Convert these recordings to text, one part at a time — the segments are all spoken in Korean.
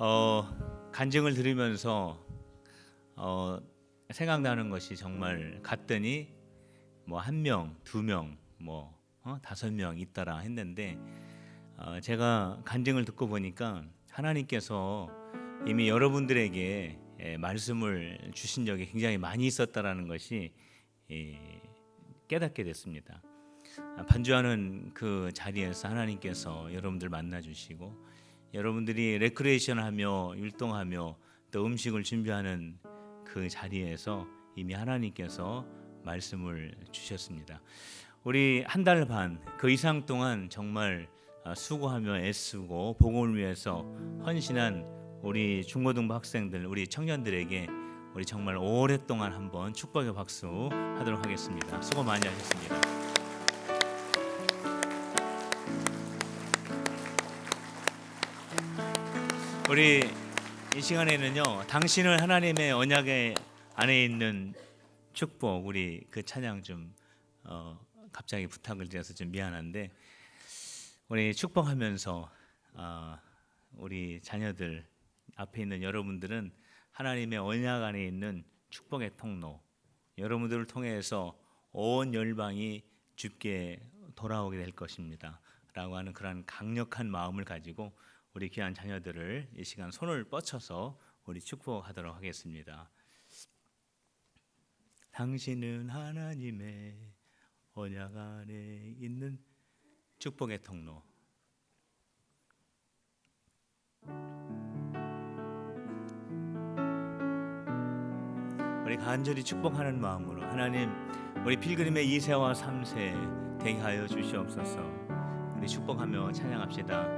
어, 간증을 들으면서 어, 생각나는 것이 정말 갔더니 뭐 한 명, 두 명, 뭐 어, 다섯 명 있더라 했는데 어, 제가 간증을 듣고 보니까 하나님께서 이미 여러분들에게 예, 말씀을 주신 적이 굉장히 많이 있었다라는 것이 예, 깨닫게 됐습니다. 아, 반주하는 그 자리에서 하나님께서 여러분들 만나 주시고 여러분들이 레크레이션 하며 율동하며 또 음식을 준비하는 그 자리에서 이미 하나님께서 말씀을 주셨습니다. 우리 한 달 반 그 이상 동안 정말 아, 수고하며 애쓰고 복음을 위해서 헌신한 우리 중고등부 학생들, 우리 청년들에게 우리 정말 오랫동안 한번 축복의 박수 하도록 하겠습니다. 수고 많이 하셨습니다. 우리 이 시간에는요 당신은 하나님의 언약의 안에 있는 축복 우리 그 찬양 좀 어, 갑자기 부탁을 드려서 좀 미안한데 우리 축복하면서 어, 우리 자녀들 앞에 있는 여러분들은 하나님의 언약 안에 있는 축복의 통로 여러분들을 통해서 온 열방이 주께 돌아오게 될 것입니다라고 하는 그런 강력한 마음을 가지고 우리 귀한 자녀들을 이 시간 손을 뻗쳐서 우리 축복하도록 하겠습니다. 당신은 하나님의 언약 안에 있는 축복의 통로. 우리 간절히 축복하는 마음으로 하나님 우리 필그림의 2세와 3세 되게 하여 주시옵소서. 우리 축복하며 찬양합시다.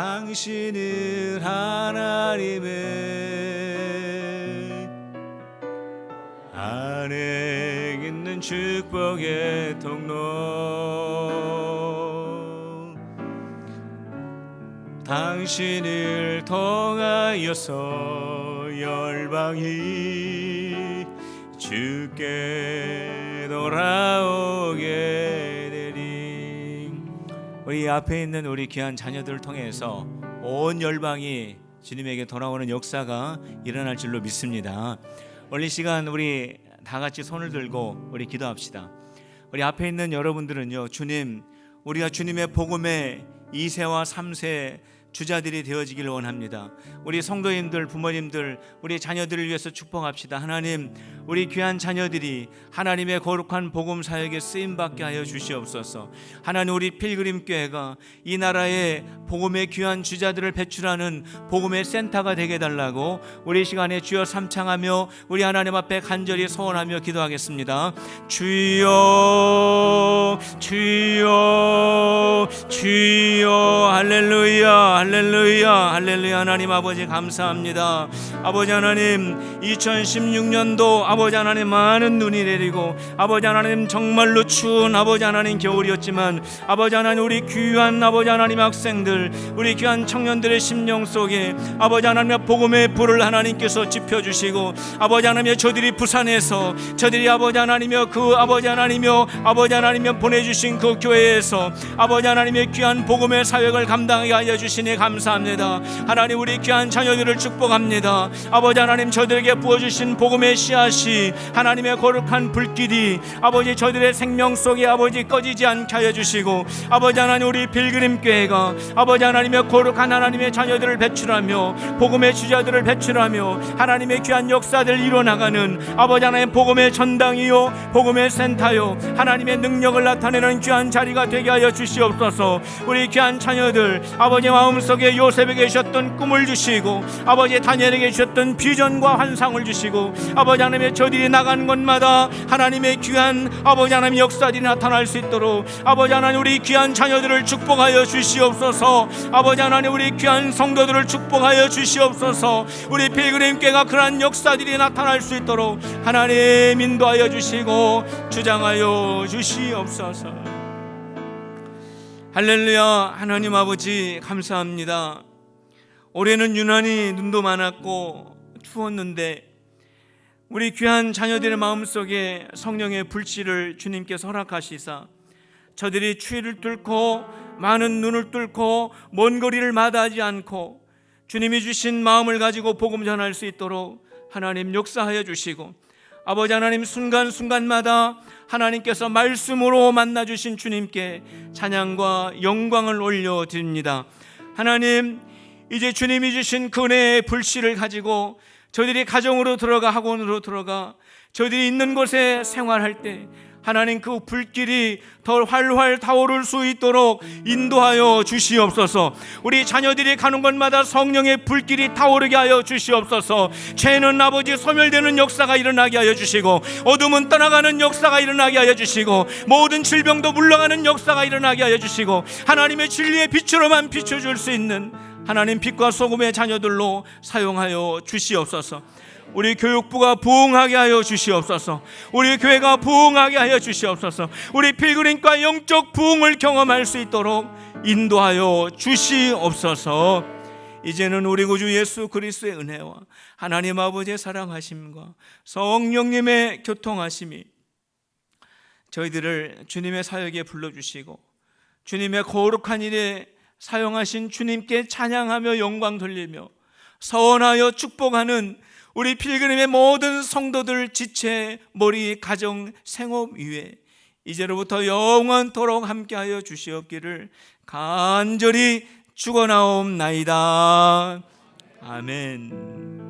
당신은 하나님의 안에 있는 축복의 통로. 당신을 통하여서 열방이 주께 돌아오게 우리 앞에 있는 우리 귀한 자녀들을 통해서 온 열방이 주님에게 돌아오는 역사가 일어날 줄로 믿습니다. 이 시간 우리 다 같이 손을 들고 우리 기도합시다. 우리 앞에 있는 여러분들은요, 주님, 우리가 주님의 복음의 2세와 3세 주자들이 되어지길 원합니다. 우리 성도님들, 부모님들, 우리 자녀들을 위해서 축복합시다. 하나님, 우리 귀한 자녀들이 하나님의 거룩한 복음 사역에 쓰임 받게 하여 주시옵소서. 하나님, 우리 필그림 교회가 이 나라의 복음의 귀한 주자들을 배출하는 복음의 센터가 되게 달라고 우리 시간에 주여 삼창하며 우리 하나님 앞에 간절히 소원하며 기도하겠습니다. 주여, 주여, 주여, 할렐루야. 할렐루야 할렐루야. 하나님 아버지 감사합니다. 아버지 하나님 2016년도 아버지 하나님 많은 눈이 내리고 아버지 하나님 정말로 추운 아버지 하나님 겨울이었지만 아버지 하나님 우리 귀한 아버지 하나님 학생들 우리 귀한 청년들의 심령 속에 아버지 하나님의 복음의 불을 하나님께서 지펴주시고 아버지 하나님의 저들이 부산에서 저들이 아버지 하나님의 그 아버지 하나님여 아버지 하나님여 보내주신 그 교회에서 아버지 하나님의 귀한 복음의 사역을 감당하게 하여 주시니 감사합니다. 하나님 우리 귀한 자녀들을 축복합니다. 아버지 하나님 저들에게 부어주신 복음의 씨앗이 하나님의 거룩한 불길이 아버지 저들의 생명 속에 아버지 꺼지지 않게 하여 주시고 아버지 하나님 우리 필그림 교회가 아버지 하나님의 거룩한 하나님의 자녀들을 배출하며 복음의 주자들을 배출하며 하나님의 귀한 역사들 이뤄나가는 아버지 하나님 복음의 전당이요 복음의 센터요 하나님의 능력을 나타내는 귀한 자리가 되게 하여 주시옵소서 우리 귀한 자녀들 아버지 마음 마음속에 요셉에게 주셨던 꿈을 주시고 아버지 다니엘에게 주셨던 비전과 환상을 주시고 아버지 하나님의 저들이 나가는 곳마다 하나님의 귀한 아버지 하나님 역사들이 나타날 수 있도록 아버지 하나님 우리 귀한 자녀들을 축복하여 주시옵소서. 아버지 하나님 우리 귀한 성도들을 축복하여 주시옵소서. 우리 필그림교회가 그러한 역사들이 나타날 수 있도록 하나님 인도하여 주시고 주장하여 주시옵소서 할렐루야 하나님 아버지 감사합니다. 올해는 유난히 눈도 많았고 추웠는데 우리 귀한 자녀들의 마음속에 성령의 불씨를 주님께서 허락하시사 저들이 추위를 뚫고 많은 눈을 뚫고 먼 거리를 마다하지 않고 주님이 주신 마음을 가지고 복음 전할 수 있도록 하나님 역사하여 주시고 아버지 하나님 순간순간마다 하나님께서 말씀으로 만나 주신 주님께 찬양과 영광을 올려 드립니다. 하나님 이제 주님이 주신 그 은혜의 불씨를 가지고 저들이 가정으로 들어가 학원으로 들어가 저들이 있는 곳에 생활할 때 하나님 그 불길이 더 활활 타오를 수 있도록 인도하여 주시옵소서. 우리 자녀들이 가는 곳마다 성령의 불길이 타오르게 하여 주시옵소서. 죄는 아버지 소멸되는 역사가 일어나게 하여 주시고 어둠은 떠나가는 역사가 일어나게 하여 주시고 모든 질병도 물러가는 역사가 일어나게 하여 주시고 하나님의 진리의 빛으로만 비춰줄 수 있는 하나님 빛과 소금의 자녀들로 사용하여 주시옵소서. 우리 교육부가 부흥하게 하여 주시옵소서. 우리 교회가 부흥하게 하여 주시옵소서. 우리 필그림과 영적 부흥을 경험할 수 있도록 인도하여 주시옵소서. 이제는 우리 구주 예수 그리스도의 은혜와 하나님 아버지의 사랑하심과 성령님의 교통하심이 저희들을 주님의 사역에 불러 주시고 주님의 거룩한 일에 사용하신 주님께 찬양하며 영광 돌리며 서원하여 축복하는 우리 필그림의 모든 성도들 지체 머리 가정 생업 위에 이제로부터 영원토록 함께하여 주시옵기를 간절히 축원하옵나이다. 아멘.